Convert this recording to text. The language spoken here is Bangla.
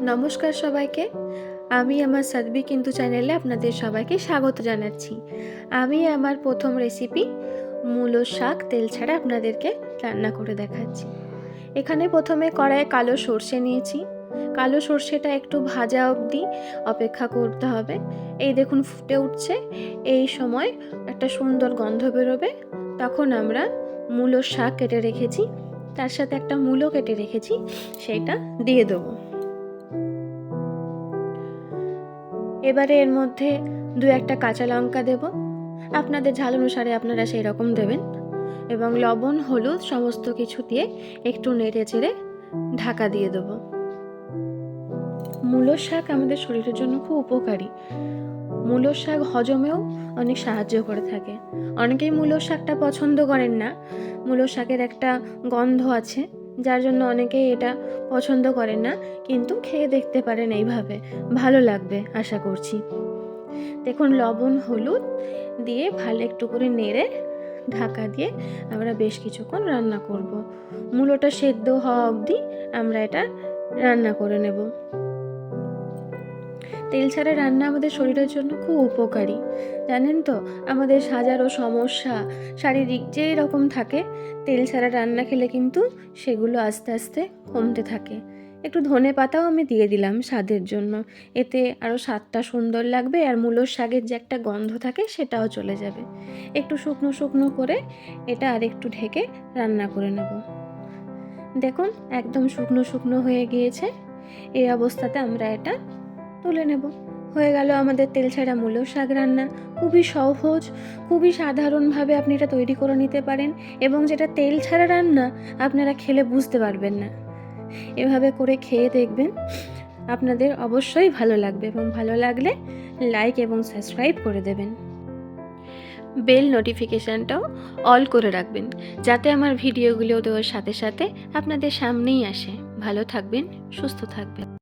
নমস্কার সবাইকে। আমি আমার সাদবি কিন্তু চ্যানেলে আপনাদের সবাইকে স্বাগত জানাচ্ছি। আমি আমার প্রথম রেসিপি মূলো শাক, তেল ছাড়া আপনাদেরকে রান্না করে দেখাচ্ছি। এখানে প্রথমে কড়াইয়ে কালো সর্ষে নিয়েছি। কালো সর্ষেটা একটু ভাজা অবধি অপেক্ষা করতে হবে। এই দেখুন ফুটে উঠছে। এই সময় একটা সুন্দর গন্ধ বেরোবে। তখন আমরা মূলো শাক কেটে রেখেছি। তার সাথে একটা মূলো কেটে রেখেছি। সেটা দিয়ে দেবো। এবারে এর মধ্যে দু একটা কাঁচা লঙ্কা দেব। আপনাদের ঝাল অনুসারে আপনারা সেই রকম দেবেন। এবং লবণ, হলুদ সমস্ত কিছু দিয়ে একটু নেড়ে চেড়ে ঢাকা দিয়ে দেবো। মূলো শাক আমাদের শরীরের জন্য খুব উপকারী। মূলো শাক হজমেও অনেক সাহায্য করে থাকে। অনেকেই মূলো শাকটা পছন্দ করেন না। মূলো শাকের একটা গন্ধ আছে। যার জন্য অনেকেই এটা পছন্দ করেন না, কিন্তু খেয়ে দেখতে পারেন এইভাবে। ভালো লাগবে, আশা করছি। দেখুন, লবণ, হলুদ দিয়ে ভালো একটু করে নেড়ে ঢাকা দিয়ে আমরা বেশ কিছুক্ষণ রান্না করব। মূলটা সেদ্ধ হওয়া অবধি আমরা এটা রান্না করে নেব। তেল ছাড়া রান্না আমাদের শরীরের জন্য খুব উপকারী। জানেন তো, আমাদের হাজারো সমস্যা, শারীরিক যেই রকম থাকে, তেল ছাড়া রান্না খেলে কিন্তু সেগুলো আস্তে আস্তে কমতে থাকে। একটু ধনে পাতাও আমি দিয়ে দিলাম স্বাদের জন্য। এতে আরও স্বাদটা সুন্দর লাগবে আর মূলোর শাকের যে একটা গন্ধ থাকে সেটাও চলে যাবে। একটু শুকনো শুকনো করে এটা আর একটু ঢেকে রান্না করে নেব। দেখুন, একদম শুকনো শুকনো হয়ে গিয়েছে। এই অবস্থাতে আমরা এটা তুলে নেব। হয়ে গেল আমাদের তেল ছাড়া মূলো শাক রান্না। খুবই সহজ, খুবই সাধারণভাবে আপনি এটা তৈরি করে নিতে পারেন এবং যেটা তেল ছাড়া রান্না, আপনারা খেলে বুঝতে পারবেন না। এভাবে করে খেয়ে দেখবেন আপনাদের অবশ্যই ভালো লাগবে এবং ভালো লাগলে লাইক এবং সাবস্ক্রাইব করে দেবেন। বেল নোটিফিকেশানটাও অল করে রাখবেন যাতে আমার ভিডিওগুলো দেওয়ার সাথে সাথে আপনাদের সামনেই আসে। ভালো থাকবেন, সুস্থ থাকবেন।